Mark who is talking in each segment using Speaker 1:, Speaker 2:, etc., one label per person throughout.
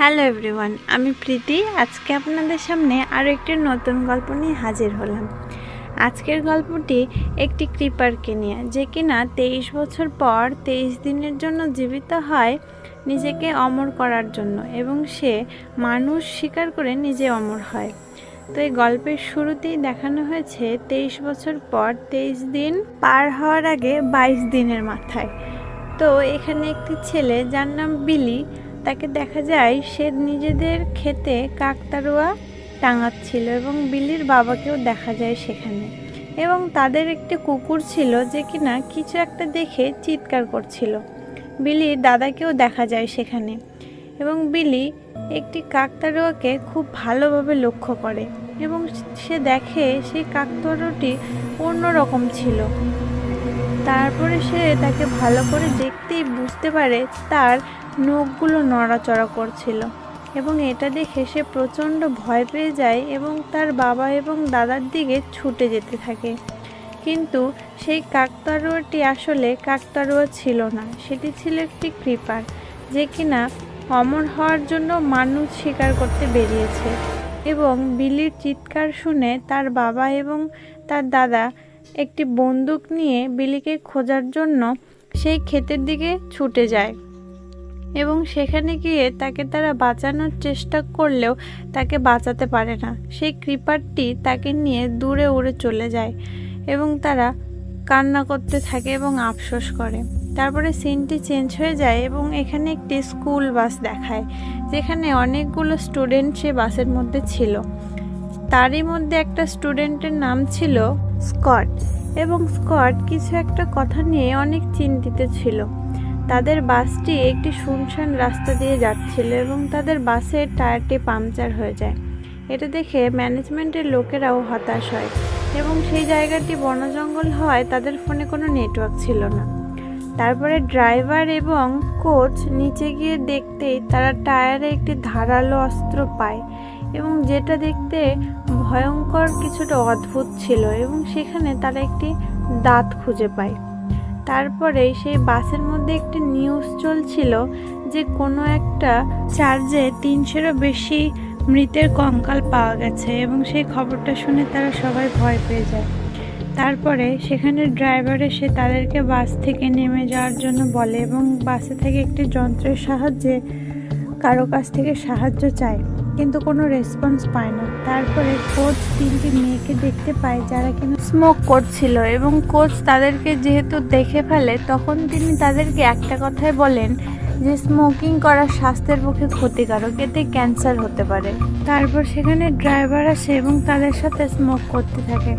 Speaker 1: Hello everyone আমি প্রীতি। আজকে আপনাদের সামনে আরও একটি নতুন গল্প নিয়ে হাজির হলাম। আজকের গল্পটি একটি কৃপারকে নিয়ে, যে কিনা তেইশ বছর পর তেইশ দিনের জন্য জীবিত হয় নিজেকে অমর করার জন্য এবং সে মানুষ স্বীকার করে নিজে অমর হয়। তো এই গল্পের শুরুতেই দেখানো হয়েছে তেইশ বছর পর তেইশ দিন পার হওয়ার আগে বাইশ দিনের মাথায়। তো এখানে একটি ছেলে যার নাম বিলি তাকে দেখা যায় সে নিজেদের খেতে কাকতারুয়া টাঙাচ্ছিল এবং বিলির বাবাকেও দেখা যায় সেখানে। এবং তাদের একটি কুকুর ছিল যে কিনা কিছু একটা দেখে চিৎকার করছিল। বিলির দাদাকেও দেখা যায় সেখানে এবং বিলি একটি কাকতারুয়াকে খুব ভালোভাবে লক্ষ্য করে এবং সে দেখে সেই কাকতারুয়াটি অন্যরকম ছিল। তারপরে সে তাকে ভালো করে দেখতেই বুঝতে পারে তার নখগুলো নড়াচড়া করছিল এবং এটা দেখে সে প্রচণ্ড ভয় পেয়ে যায় এবং তার বাবা এবং দাদার দিকে ছুটে যেতে থাকে। কিন্তু সেই কাকতারুয়াটি আসলে কাকতারুয়া ছিল না, সেটি ছিল একটি কৃপার যে কিনা অমর হওয়ার জন্য মানুষ শিকার করতে বেরিয়েছে এবং বিলির চিৎকার শুনে তার বাবা এবং তার দাদা একটি বন্দুক নিয়ে বিলিকে খোঁজার জন্য সেই ক্ষেতের দিকে ছুটে যায়। এবং সেখানে গিয়ে তাকে তারা বাঁচানোর চেষ্টা করলেও তাকে বাঁচাতে পারে না। সেই ক্রিপারটি তাকে নিয়ে দূরে উড়ে চলে যায় এবং তারা কান্না করতে থাকে এবং আফসোস করে। তারপরে সিনটি চেঞ্জ হয়ে যায় এবং এখানে একটি স্কুল বাস দেখায়, যেখানে অনেকগুলো স্টুডেন্ট সে বাসের মধ্যে ছিল। তারই মধ্যে একটা স্টুডেন্টের নাম ছিল স্কট এবং স্কট কিছু একটা কথা নিয়ে অনেক চিন্তিত ছিল। তাদের বাসটি একটি শুনশান রাস্তা দিয়ে যাচ্ছিল এবং তাদের বাসের টায়ারটি পাংচার হয়ে যায়। এটা দেখে ম্যানেজমেন্টের লোকেরাও হতাশ হয় এবং সেই জায়গাটি বনজঙ্গল হওয়ায় তাদের ফোনে কোনো নেটওয়ার্ক ছিল না। তারপরে ড্রাইভার এবং কোচ নিচে গিয়ে দেখতেই তারা টায়ারে একটি ধারালো অস্ত্র পায় এবং যেটা দেখতে ভয়ঙ্কর কিছুটা অদ্ভুত ছিল এবং সেখানে তারা একটি দাঁত খুঁজে পায়। তারপরে সেই বাসের মধ্যে একটি নিউজ চলছিল যে কোনো একটা চার্জে তিনশোরও বেশি মৃতের কঙ্কাল পাওয়া গেছে এবং সেই খবরটা শুনে তারা সবাই ভয় পেয়ে যায়। তারপরে সেখানে ড্রাইভার এসে তাদেরকে বাস থেকে নেমে যাওয়ার জন্য বলে এবং বাসে থেকে একটি যন্ত্রের সাহায্যে কারও কাছ থেকে সাহায্য চায়। কিন্তু কোনো রেসপন্স পায় না। তারপরে কোচ তিনটি মেয়েকে দেখতে পায় যারা কিনা স্মোক করছিল এবং কোচ তাদেরকে যেহেতু দেখে ফেলে, তখন তিনি তাদেরকে একটা কথাই বলেন যে স্মোকিং করা স্বাস্থ্যের পক্ষে ক্ষতিকারক, এতে ক্যান্সার হতে পারে। তারপর সেখানে ড্রাইভার আসে এবং তাদের সাথে স্মোক করতে থাকে।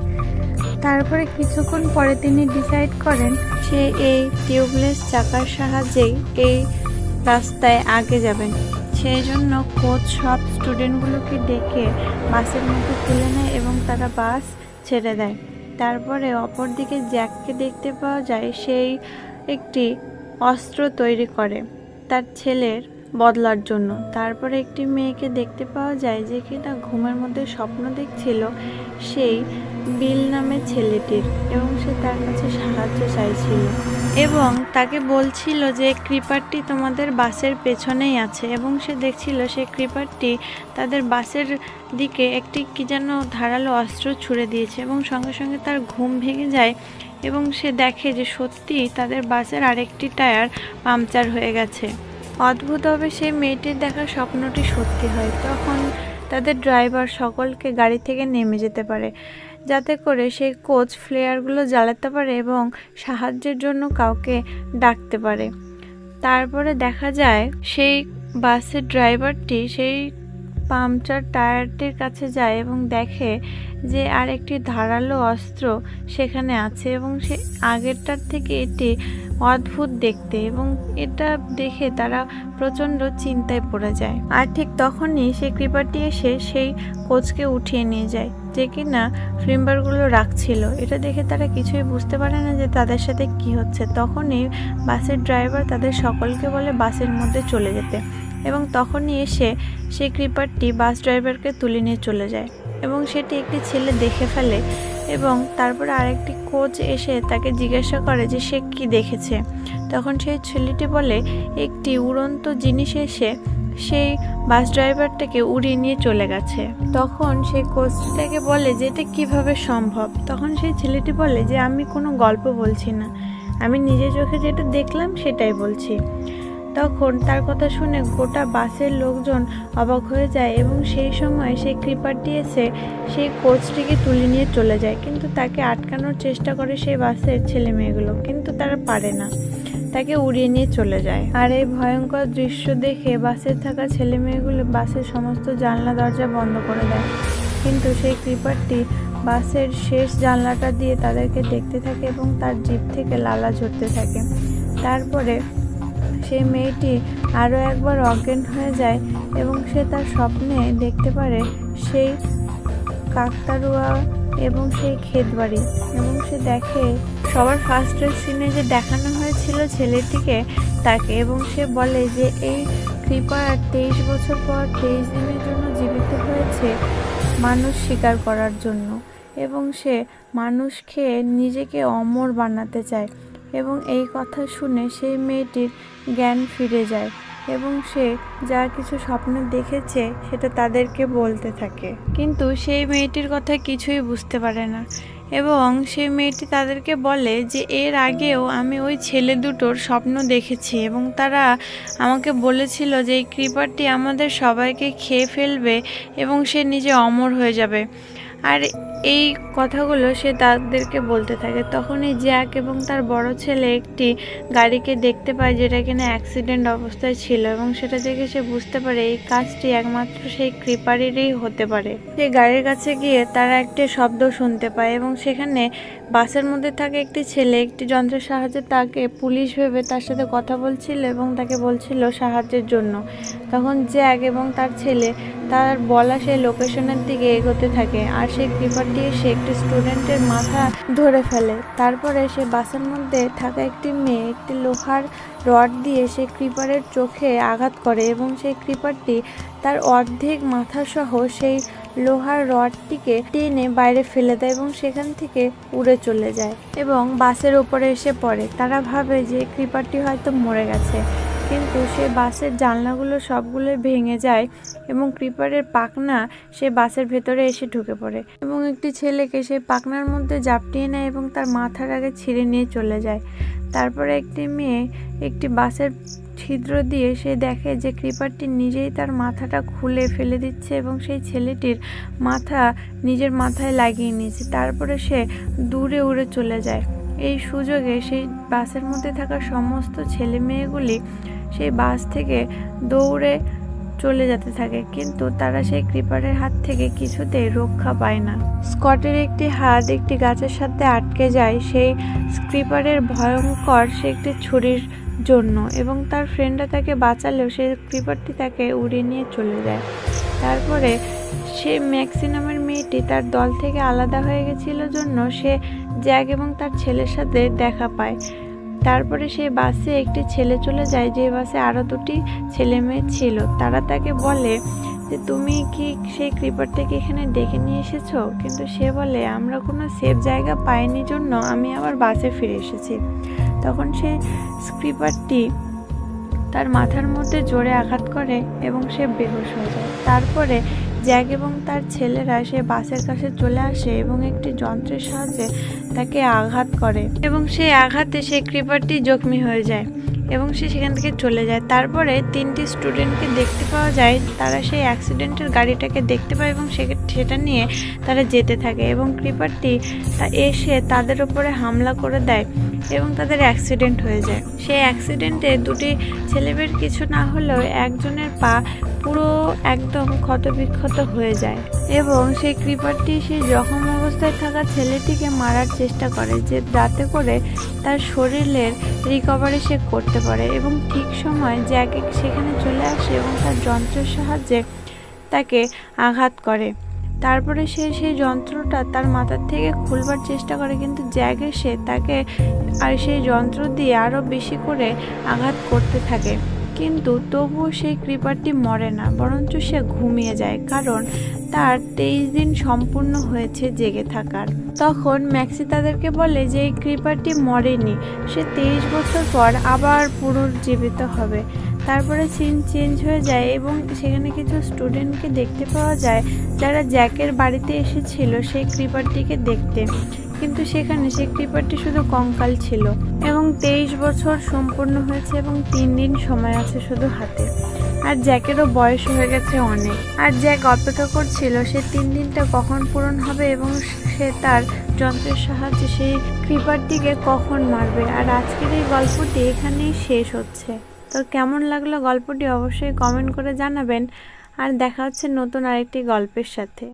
Speaker 1: তারপরে কিছুক্ষণ পরে তিনি ডিসাইড করেন সে এই টিউবলেস চাকার সাহায্যেই এই রাস্তায় আগে যাবেন। সেই জন্য কোচ সব স্টুডেন্টগুলোকে ডেকে বাসের মধ্যে তুলে নেয় এবং তারা বাস ছেড়ে দেয়। তারপরে অপরদিকে জ্যাককে দেখতে পাওয়া যায়, সেই একটি অস্ত্র তৈরি করে তার ছেলের বদলার জন্য। তারপরে একটি মেয়েকে দেখতে পাওয়া যায় যে কি কিনা ঘুমের মধ্যে স্বপ্ন দেখছিল সেই বিল নামে ছেলেটির এবং সে তার কাছে সাহায্য চাইছিল। এবং তাকে বলছিল যে ক্রিপারটি তোমাদের বাসের পেছনেই আছে এবং সে দেখছিল সেই ক্রিপারটি তাদের বাসের দিকে একটি কি যেন ধারালো অস্ত্র ছুড়ে দিয়েছে এবং সঙ্গে সঙ্গে তার ঘুম ভেঙে যায় এবং সে দেখে যে সত্যি তাদের বাসের আরেকটি টায়ার পাংচার হয়ে গেছে। অদ্ভুতভাবে সেই মেয়েটির দেখা স্বপ্নটি সত্যি হয়, তখন তাদের ড্রাইভার সকলকে গাড়ি থেকে নেমে যেতে পারে। যাতে করে সেই কোচ ফ্লেয়ারগুলো জ্বালাতে পারে এবং সাহায্যের জন্য কাউকে ডাকতে পারে। তারপরে দেখা যায় সেই বাসের ড্রাইভারটি সেই পাংচার টায়ারটির কাছে যায় এবং দেখে যে আর একটি ধারালো অস্ত্র সেখানে আছে এবং সে আগেরটার থেকে এটি অদ্ভুত দেখতে এবং এটা দেখে তারা প্রচণ্ড চিন্তায় পড়ে যায়। আর ঠিক তখনই সেই কৃপাটি এসে সেই কোচকে উঠিয়ে নিয়ে যায়। যে কিনা ফ্লিম্বারগুলো রাখছিল, এটা দেখে তারা কিছুই বুঝতে পারে না যে তাদের সাথে কি হচ্ছে। তখনই বাসের ড্রাইভার তাদের সকলকে বলে বাসের মধ্যে চলে যেতে। এবং তখনই এসে সেই ক্রিপারটি বাস ড্রাইভারকে তুলে নিয়ে চলে যায় এবং সেটি একটি ছেলে দেখে ফেলে এবং তারপরে আরেকটি কোচ এসে তাকে জিজ্ঞাসা করে যে সে কি দেখেছে। তখন সেই ছেলেটি বলে, একটি উড়ন্ত জিনিস এসে সেই বাস ড্রাইভারটাকে উড়িয়ে নিয়ে চলে গেছে। তখন সেই কোচটাকে বলে যে, এটা কীভাবে সম্ভব? তখন সেই ছেলেটি বলে যে, আমি কোনো গল্প বলছি না। আমি নিজের চোখে যেটা দেখলাম সেটাই বলছি। তখন তার কথা শুনে গোটা বাসের লোকজন অবাক হয়ে যায় এবং সেই সময় সেই ক্রিপারটি এসে সেই কোচটিকে তুলে নিয়ে চলে যায়। কিন্তু তাকে আটকানোর চেষ্টা করে সেই বাসের ছেলে মেয়েগুলো কিন্তু তারা পারে না। তাকে উড়িয়ে নিয়ে চলে যায়। আর এই ভয়ঙ্কর দৃশ্য দেখে বাসে থাকা ছেলে মেয়েগুলো বাসের সমস্ত জানলা, দরজা বন্ধ করে দেয়। কিন্তু সেই ক্রিপারটি বাসের শেষ জানলাটা দিয়ে তাদেরকে দেখতে থাকে এবং তার জিভ থেকে লালা ঝরতে থাকে। তারপরে সেই মেয়েটি আরও একবার অজ্ঞান হয়ে যায় এবং সে তার স্বপ্নে দেখতে পারে সেই কাকতারুয়া এবং সেই ক্ষেত বাড়ি এবং সে দেখে সবার ফার্স্টের সিনে যে দেখানো হয়েছিল ছেলেটিকে তাকে এবং সে বলে যে, এই কৃপার তেইশ বছর পর তেইশ দিনের জন্য জীবিত হয়েছে মানুষ শিকার করার জন্য। এবং সে মানুষ খেয়ে নিজেকে অমর বানাতে চায়। এবং এই কথা শুনে সেই মেয়েটির জ্ঞান ফিরে যায়। এবং সে যা কিছু স্বপ্ন দেখেছে সেটা তাদেরকে বলতে থাকে। কিন্তু সেই মেয়েটির কথা কিছুই বুঝতে পারে না। এবং সেই মেয়েটি তাদেরকে বলে যে, এর আগেও আমি ওই ছেলে দুটোর স্বপ্ন দেখেছি এবং তারা আমাকে বলেছিল যে, এই ক্রিপারটি আমাদের সবাইকে খেয়ে ফেলবে এবং সে নিজে অমর হয়ে যাবে। আর এই কথাগুলো সে তাদেরকে বলতে থাকে। তখনই জ্যাক এবং তার বড় ছেলে একটি গাড়িকে দেখতে পায় যেটা কিনা অ্যাক্সিডেন্ট অবস্থায় ছিল এবং সেটা দেখে সে বুঝতে পারে এই কাজটি একমাত্র সেই ক্রিপারেরই হতে পারে। সে গাড়ির কাছে গিয়ে তারা একটি শব্দ শুনতে পায় এবং সেখানে বাসের মধ্যে থাকে একটি ছেলে একটি যন্ত্রের সাহায্যে তাকে পুলিশ ভেবে তার সাথে কথা বলছিল এবং তাকে বলছিল সাহায্যের জন্য। তখন জ্যাক এবং তার ছেলে তার বলা সেই লোকেশনের দিকে এগোতে থাকে আর সেই ক্রিপারটি সে একটি স্টুডেন্টের মাথা ধরে ফেলে। তারপরে সে বাসের মধ্যে থাকা একটি মেয়ে একটি লোহার রড দিয়ে সে ক্রিপারের চোখে আঘাত করে এবং সেই ক্রিপারটি তার অর্ধেক মাথাসহ সেই লোহার রডটিকে টেনে বাইরে ফেলে দেয় এবং সেখান থেকে উড়ে চলে যায় এবং বাসের ওপরে এসে পড়ে। তারা ভাবে যে ক্রিপারটি হয়তো মরে গেছে। কিন্তু সে বাসের জানলাগুলো সবগুলো ভেঙে যায় এবং ক্রিপারের পাখনা সে বাসের ভেতরে এসে ঢুকে পড়ে এবং একটি ছেলেকে সে পাখনার মধ্যে জাপটিয়ে নেয় এবং তার মাথার আগে ছিঁড়ে নিয়ে চলে যায়। তারপরে একটি মেয়ে একটি বাসের ছিদ্র দিয়ে সে দেখে যে ক্রিপারটি নিজেই তার মাথাটা খুলে ফেলে দিচ্ছে এবং সেই ছেলেটির মাথা নিজের মাথায় লাগিয়ে নিয়েছে। তারপরে সে দূরে উড়ে চলে যায়। এই সুযোগে সেই বাসের মধ্যে থাকা সমস্ত ছেলে মেয়েগুলি সেই বাস থেকে দৌড়ে চলে যেতে থাকে, কিন্তু তারা সেই ক্রিপারের হাত থেকে কিছুতেই রক্ষা পায় না। স্কটের একটি হাত একটি গাছের সাথে আটকে যায়, সেই স্ক্রিপারের ভয়ঙ্কর সে একটি ছুরির জন্য এবং তার ফ্রেন্ডরা তাকে বাঁচালেও সেই ক্রিপারটি তাকে উড়িয়ে নিয়ে চলে যায়। তারপরে সে ম্যাক্সি নামের মেয়েটি তার দল থেকে আলাদা হয়ে গেছিল জন্য সে জ্যাক এবং তার ছেলের সাথে দেখা পায়। তারপরে সে বাসে একটি ছেলে চলে যায়, যে বাসে আরও দুটি ছেলে মেয়ে ছিল। তারা তাকে বলে যে, তুমি কি সেই ক্রিপারটাকে এখানে ডেকে নিয়ে এসেছ? কিন্তু সে বলে, আমরা কোনো সেফ জায়গা পাইনি জন্য আমি আবার বাসে ফিরে এসেছি। তখন সে স্ক্রিপারটি তার মাথার মধ্যে জোরে আঘাত করে এবং সে বেহুশ হয়ে যায়। তারপরে জ্যাক এবং তার ছেলেরা সে বাসের কাছে চলে আসে এবং একটি যন্ত্রের সাহায্যে তাকে আঘাত করে এবং সেই আঘাতে সেই ক্রিপারটি জখমি হয়ে যায় এবং সে সেখান থেকে চলে যায়। তারপরে তিনটি স্টুডেন্টকে দেখতে পাওয়া যায়, তারা সেই অ্যাক্সিডেন্টের গাড়িটাকে দেখতে পায় এবং সেটা নিয়ে তারা যেতে থাকে এবং ক্রিপারটি এসে তাদের উপরে হামলা করে দেয়। এবং তাদের অ্যাক্সিডেন্ট হয়ে যায়। সেই অ্যাক্সিডেন্টে দুটি ছেলেমেয়ের কিছু না হলেও একজনের পা পুরো একদম ক্ষতবিক্ষত হয়ে যায় এবং সেই ক্রিপারটি সেই জখম অবস্থায় থাকা ছেলেটিকে মারার চেষ্টা করে যে যাতে করে তার শরীরের রিকভারি সে করতে পারে এবং ঠিক সময় জ্যাকে সেখানে চলে আসে এবং তার যন্ত্রের সাহায্যে তাকে আঘাত করে। তারপরে সে সেই যন্ত্রটা তার মাথার থেকে খুলবার চেষ্টা করে, কিন্তু জ্যাক এসে তাকে আর সেই যন্ত্র দিয়ে আরও বেশি করে আঘাত করতে থাকে। কিন্তু তবুও সেই ক্রিপারটি মরে না, বরঞ্চ সে ঘুমিয়ে যায়, কারণ তার তেইশ দিন সম্পূর্ণ হয়েছে জেগে থাকার। তখন ম্যাক্সি তাদেরকে বলে যে, এই ক্রিপারটি মরেনি, সে তেইশ বছর পর আবার পুনর্জীবিত হবে। তারপরে সিন চেঞ্জ হয়ে যায় এবং সেখানে কিছু স্টুডেন্টকে দেখতে পাওয়া যায় যারা জ্যাকের বাড়িতে এসেছিল সেই ক্রিপারটিকে দেখতে। কিন্তু সেখানে সেই ক্রিপারটি শুধু কঙ্কাল ছিল এবং তেইশ বছর সম্পূর্ণ হয়েছে এবং তিন দিন সময় আছে শুধু হাতে। আর জ্যাকেরও বয়স হয়ে গেছে অনেক। আর জ্যাক অপেক্ষা করছিল সে তিন দিনটা কখন পূরণ হবে এবং সে তার যন্ত্রের সাহায্যে সেই ক্রিপারটিকে কখন মারবে। আর আজকের এই গল্পটি এখানেই শেষ হচ্ছে। তো কেমন লাগল গল্পটি অবশ্যই কমেন্ট করে জানাবেন। আর দেখা হচ্ছে নতুন আরেকটি গল্পের সাথে।